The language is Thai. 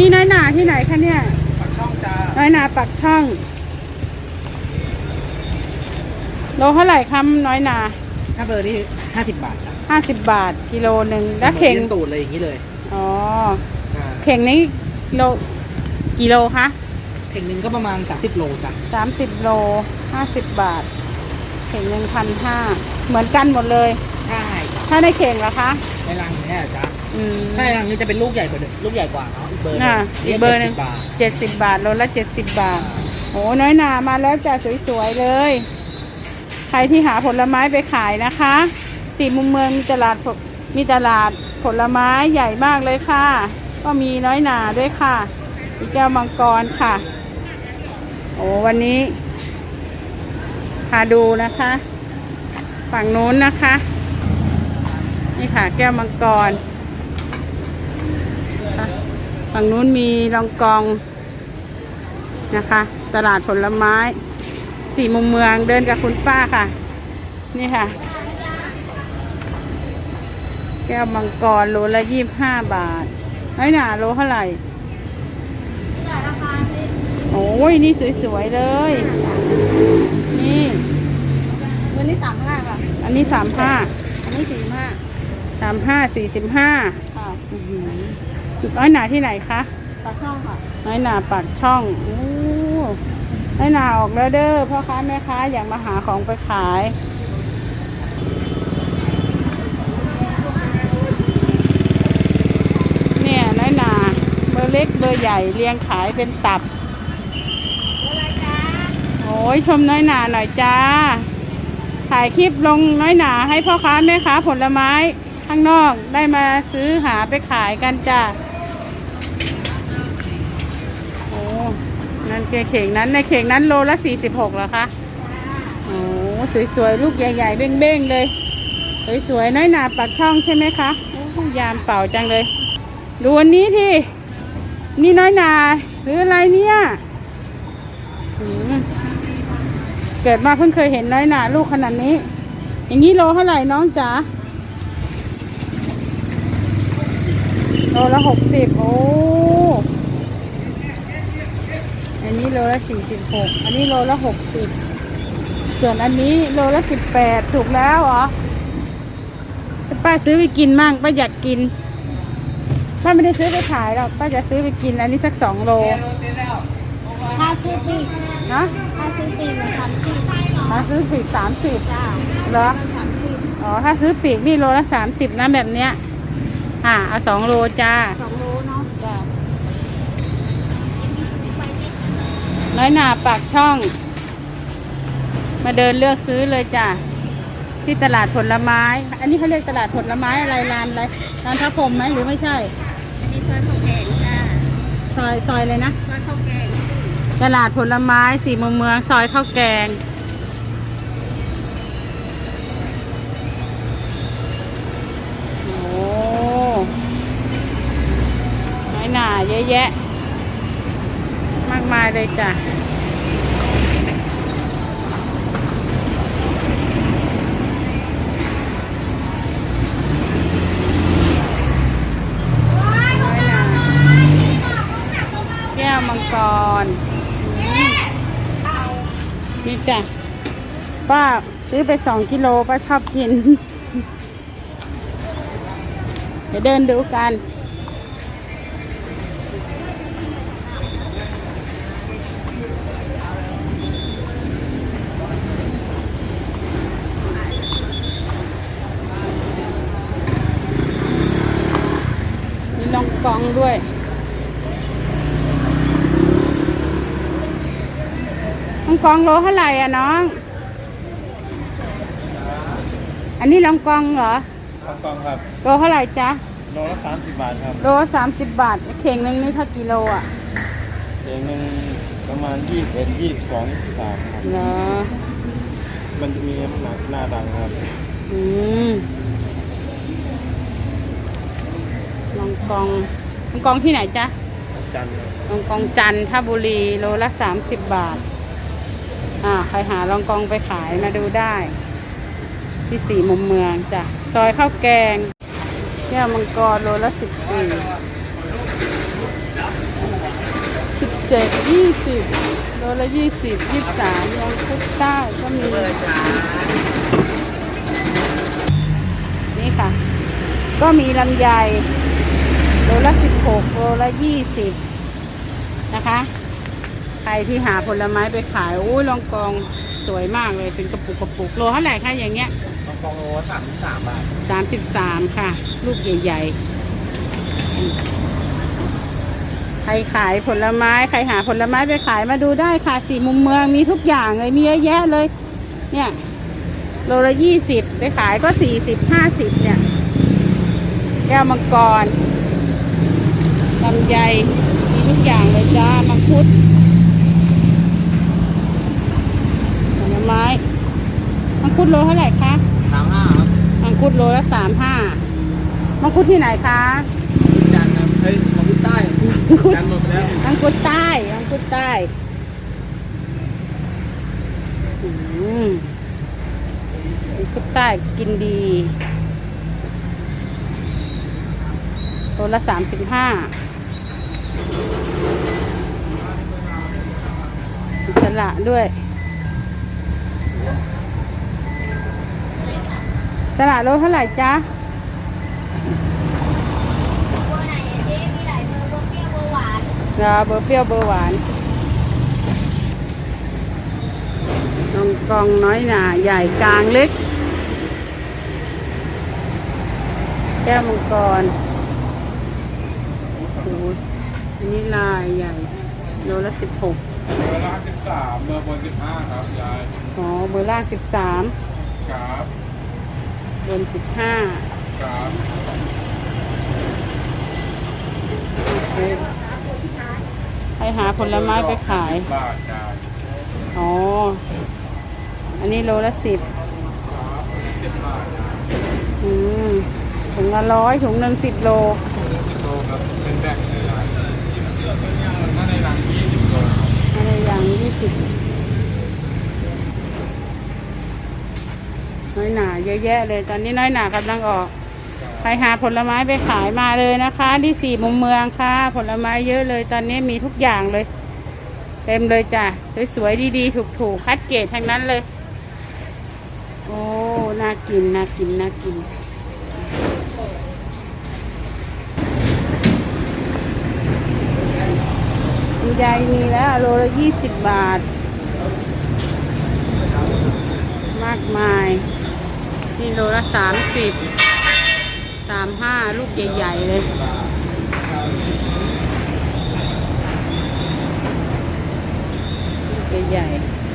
นี้น้อยหนาที่ไหนคะเนี่ย ปากช่องจ้าน้อยหนาปักช่อง โลเท่าไหร่คำน้อยหนาถ้าเบอร์นี่ห้าสิบบาทจ้ะห้าสิบบาทกิโลหนึ่งแล้วเข่งลี้ยตูดเลยอย่างนี้เลยอ๋อใช่เข่งนี้โลกี่โลคะเข่งหนึ่งก็ประมาณสามสิบโลจ้ะสามสิบโลห้าสิบบาท เข่งหนึ่งพันห้าเหมือนกันหมดเลย ใช่จ้ะถ้าได้เข่งเหรอคะในรังเนี่ยจ้ะอืม ถ้าในรังนี้จะเป็นลูกใหญ่กว่าเดิมลูกใหญ่กว่าเนาะอีก เบอร์หนึอ่างอีกเบอร์หนึ่งจ็ดสิบบาทเจ็ดสิบบาทโลละเจ็ดสิบบาทโอ้น้อยหนามาแล้วจ้ะสวยๆเลย ใครที่หาผลไม้ไปขายนะคะสี่มุมเมืองมีตลาดผมีตลาดผลไม้ใหญ่มากเลยค่ะ ก็มีน้อยหนาด้วยค่ะมีแก้วมังกรค่ะ โอ้วันนี้พาดูนะคะ ฝั่งนู้นนะคะ นี่ค่ะแก้วมังกรค่ะ ฝั่งนู้นมีรองกองนะคะ ตลาดผลไม้ สี่มุมเมืองเดินกับคุณป้าค่ะ นี่ค่ะ แก้วมังกรโลละยี่บห้าบาทน้อยหนาโลเท่าไหร่โอ้ยนี่สวยๆเลย นี่วันนี้สามห้าค่ะ อันนี้สามห้าอันนี้สี่ห้าสามห้าสี่สิบห้าค่ะ น้อยหนาที่ไหนคะปากช่องค่ะ น้อยหนาปากช่องโอ้น้อยหนาออกแล้วเด้อพ่อค้าแม่ค้าอยากมาหาของไปขายเนี่ยน้อยหนาเบอร์เล็กเบอร์ใหญ่เรียงขายเป็นตับโอ้ยชมน้อยหนาหน่อยจ้าถ่ายคลิปลงน้อยหนาให้พ่อค้าแม่ค้าผลไม้ข้างนอกได้มาซื้อหาไปขายกันจ้า นั่นคือเข่งนั้นในเข่งนั้นโลละสี่สิบหกเหรอคะโอ้สวยๆ ลูกใหญ่ๆ เบ้งๆ เลย สวยๆ น้อยหนาปากช่องใช่ไหมคะยามเป่าจังเลย ดูอันนี้ที่ นี่น้อยหนาหรืออะไรเนี่ยเกิดมาเพิ่งเคยเห็นน้อยหนาลูกขนาดนี้ อย่างนี้โลเท่าไหร่น้องจ๋าโลละหกสิบโอ้ อันนี้โลละสี่สิบหกอันนี้โลละหกสิบส่วนอันนี้โลละสิบแปดถูกแล้วเหรอป้าซื้อไปกินมั่งป้าอยากกินป้าไม่ได้ซื้อไปขายหรอกป้าจะซื้อไปกินอันนี้สักสองโลถ้าซื้อปีกนะถ้าซื้อปีกมันสามสิบถ้าซื้อปีกสามสิบจ้าเหรอสามสิบอ๋อถ้าซื้อปีกนี่โลละสามสิบนะแบบเนี้ยอ่าเอาสองโลจ้า น้อยหนาปากช่อง มาเดินเลือกซื้อเลยจ้ะที่ตลาดผลไม้ อันนี้เขาเรียกตลาดผลไม้อะไรร้านอะไรร้านพระพรหมไหมหรือไม่ใช่อันนี้ซอยข้าวแกงจ้าซอยซอยเลยนะซอยข้าวแกงตลาดผลไม้สี่มุมเมืองซอยข้าวแกงโอ้น้อยหนาเยอะแยะ มากมายเลยจ้ะแก้วมังกรนี่จ้ะป้าซื้อไปสองกิโลป้าชอบกิน เดี๋ยวเดินดูกัน มีลองกองด้วย ลอง กองโลเท่าไหร่อะน้อง อันนี้ลองกองเหรอข้าวกล้องครับโลเท่าไหร่จ๊ะโลละสามสิบบาทครับโลสามสิบบาทเข่งหนึ่งนี่เท่ากิโลอะเสียงหนึ่งประมาณยี่สิบเอ็ดยี่สิบสองยี่สิบสามครับเหรอมันจะมีหนักหน้าดังครับอืมลองกองลองกองที่ไหนจ๊ะจันทร์ครับ ลองกองจันทบุรีโลละสามสิบบาท อ่าใครหาลองกองไปขายมาดูได้ ที่สี่มุมเมืองจ้ะซอยข้าวแกงแก้วมังกรโลละสิบสี่สิบเจ็ดยี่สิบโลละยี่สิบยี่สามยังคุดใต้ก็มีนี่ค่ะ ก็มีลำไยโลละสิบหกโลละยี่สิบนะคะ รที่หาผลไม้ไปขายอู้ลองกองสวยมากเลยเป็นกระปุกกระปุกโลเท่าไหร่คะอย่างเงี้ยต้องกองโลสามสามบาทสามสิบสามค่ะ ลูกใหญ่ๆใครขายผลไม้ใครหาผลไม้ไปขายมาดูได้ค่ะสี่มุมเมืองมีทุกอย่างเลยมีเยอะแยะเลย เนี่ยโลละยี่สิบไปขายก็สี่สิบห้าสิบเนี่ย แก้วมังกรลำไยมีทุกอย่างเลยจ้ามังคุดผลไม้มัง คุดโลเท่าไหร่คะสามห้าครับมังคุดโลละสามห้ามังคุดที่ไหนคะจันทร์ครับเฮ้ยของพี่ใต้จันทร์หมดไปแล้วมังคุดใต้มังคุดใต้อืมมังคุดใต้กินดีโลละสามสิบห้าสละด้วย สละโลเท่าไหร่จ๊ะเบอร์ไหนอะเจ๊มีหลายเบอร์เบอร์เปรี้ยวเบอร์หวานรอเบอร์เปรี้ยวเบอร์หวานลองกองน้อยหนาใหญ่กลางเล็ก แก้วมังกรโอ้โหอันนี้ลายใหญ่โลละสิบหกเบอร์ล่างสิบสามเบอร์บนสิบห้าครับยายอ๋อเบอร์ล่างสิบสามครับ บนสิบห้าครับให้หาผลไม้ไปขาย บาทยายอ๋อ อันนี้โลละสิบครับสิบบาทยายอืมถุงละร้อยถุงหนึ่งสิบโล สิบโลครับเป็นแบ่งเลยยายถ้าในรังยี่สิบโล อะไรอย่างยี่สิบ น้อยหนาเยอะแยะเลย ตอนนี้น้อยหนากำลังออกใครหาผลไม้ไปขายมาเลยนะคะ ที่สี่มุมเมืองค่ะ ผลไม้เยอะเลย ตอนนี้มีทุกอย่างเลย เต็มเลยจ้ะสวยๆดีๆถูกๆคัดเกรดทั้งนั้นเลย โอ้น่ากินน่ากินน่ากินลำไยมีแล้วโลละยี่สิบบาท มากมาย กิโลละสามสิบสามห้าลูกใหญ่ๆเลย ลูกใหญ่ๆ